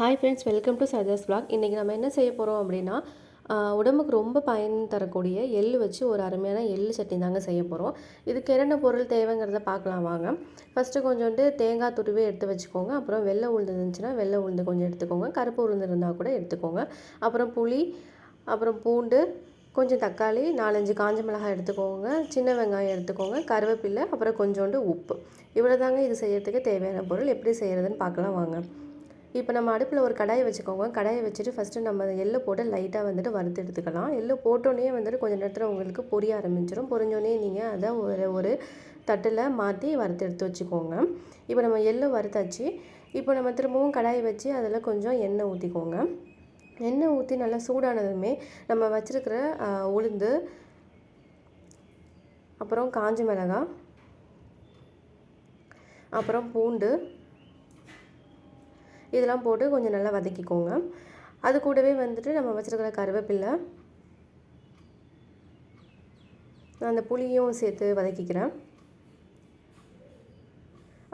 Hi friends welcome to Sajas blog இன்றைக்கி நம்ம என்ன செய்ய போகிறோம் அப்படின்னா உடம்புக்கு ரொம்ப பயன் தரக்கூடிய எள் வச்சு ஒரு அருமையான எள் சட்னி தாங்க செய்ய போகிறோம் இதுக்கு என்னென்ன பொருள் தேவைங்கிறத பார்க்கலாம் வாங்க. ஃபஸ்ட்டு கொஞ்சோண்டு தேங்காய் துருவே எடுத்து வச்சுக்கோங்க. அப்புறம் வெள்ளை உளுந்து இருந்துச்சுன்னா வெள்ளை உளுந்து கொஞ்சம் எடுத்துக்கோங்க. கருப்பு உளுந்து இருந்தால் கூட எடுத்துக்கோங்க. அப்புறம் புளி அப்புறம் பூண்டு கொஞ்சம் தக்காளி நாலஞ்சு காஞ்ச மிளகாய் எடுத்துக்கோங்க. சின்ன வெங்காயம் எடுத்துக்கோங்க. கருவேப்பில்லை அப்புறம் கொஞ்சோண்டு உப்பு. இவ்வளோ தாங்க இது செய்யறதுக்கு தேவையான பொருள். எப்படி செய்கிறதுன்னு பார்க்கலாம் வாங்க. இப்போ நம்ம அடுப்பில் ஒரு கடாயை வச்சுக்கோங்க. கடாயை வச்சுட்டு ஃபஸ்ட்டு நம்ம எள்ளு போட்டு லைட்டாக வந்துட்டு வறுத்து எடுத்துக்கலாம். எள்ளு போட்டோன்னே வந்துட்டு கொஞ்சம் நேரத்தில் உங்களுக்கு பொரிய ஆரம்பிச்சிடும் பொரிஞ்சோடனே நீங்கள் அதை ஒரு ஒரு தட்டில் மாற்றி வறுத்து எடுத்து வச்சுக்கோங்க. இப்போ நம்ம எள்ளு வறுத்தாச்சு. இப்போ நம்ம திரும்பவும் கடாயை வச்சு அதில் கொஞ்சம் எண்ணெய் ஊற்றிக்கோங்க எண்ணெய் ஊற்றி நல்லா சூடானதுமே நம்ம வச்சுருக்கிற உளுந்து அப்புறம் காஞ்ச மிளகாய் அப்புறம் பூண்டு இதெல்லாம் போட்டு கொஞ்சம் நல்லா வதக்கிக்கோங்க. அது கூடவே வந்துட்டு நம்ம வச்சுருக்கிற கருவேப்பில்லை நான் அந்த புளியும் சேர்த்து வதக்கிக்கிறேன்.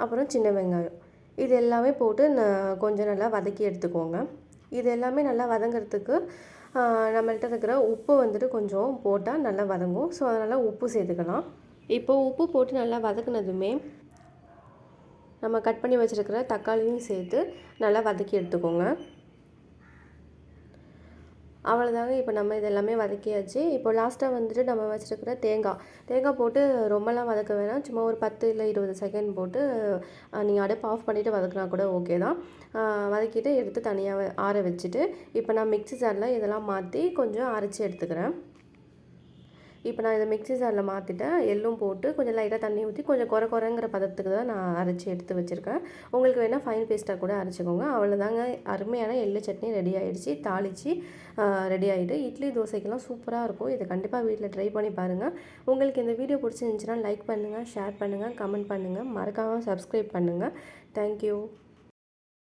அப்புறம் சின்ன வெங்காயம். இது எல்லாமே போட்டு நான் கொஞ்சம் நல்லா வதக்கி எடுத்துக்கோங்க. இது எல்லாமே நல்லா வதங்கிறதுக்கு நம்மள்கிட்ட இருக்கிற உப்பு வந்துட்டு கொஞ்சம் போட்டால் நல்லா வதங்கும். ஸோ அதனால் உப்பு சேர்த்துக்கலாம். இப்போது உப்பு போட்டு நல்லா வதக்குனதுமே நம்ம கட் பண்ணி வச்சுருக்கிற தக்காளியும் சேர்த்து நல்லா வதக்கி எடுத்துக்கோங்க. அவ்வளோதாங்க இப்போ நம்ம இதெல்லாமே வதக்கியாச்சு. இப்போ லாஸ்ட்டாக வந்துட்டு நம்ம வச்சுருக்கிற தேங்காய். தேங்காய் போட்டு ரொம்பலாம் வதக்க வேணாம். சும்மா ஒரு பத்து இல்லை இருபது செகண்ட் போட்டு நீங்கள் அடுப்பு ஆஃப் பண்ணிவிட்டு வதக்கினா கூட ஓகே தான். வதக்கிட்டு எடுத்து தனியாக ஆற வச்சுட்டு இப்போ நான் மிக்ஸி ஜாரில் இதெல்லாம் மாற்றி கொஞ்சம் அரைச்சி எடுத்துக்கிறேன். இப்போ நான் இதை மிக்ஸி ஜாரில் மாற்றிட்டேன் எள்ளும் போட்டு கொஞ்சம் லைட்டாக தண்ணி ஊற்றி கொஞ்சம் குறை குறைங்கிற பதத்துக்கு தான் நான் அரைச்சி எடுத்து வச்சுருக்கேன். உங்களுக்கு வேணால் ஃபைன் பேஸ்ட்டாக கூட அரைச்சிக்கோங்க. அவ்வளோதாங்க அருமையான எள்ளு சட்னி ரெடி ஆகிடுச்சு தாளித்து ரெடி ஆகிட்டு இட்லி தோசைக்கெல்லாம் சூப்பராக இருக்கும். இதை கண்டிப்பாக வீட்டில் ட்ரை பண்ணி பாருங்கள் உங்களுக்கு இந்த வீடியோ பிடிச்சிருந்துச்சுன்னா லைக் பண்ணுங்கள் ஷேர் பண்ணுங்கள் கமெண்ட் பண்ணுங்கள் மறக்காமல் சப்ஸ்கிரைப் பண்ணுங்கள் தேங்க்யூ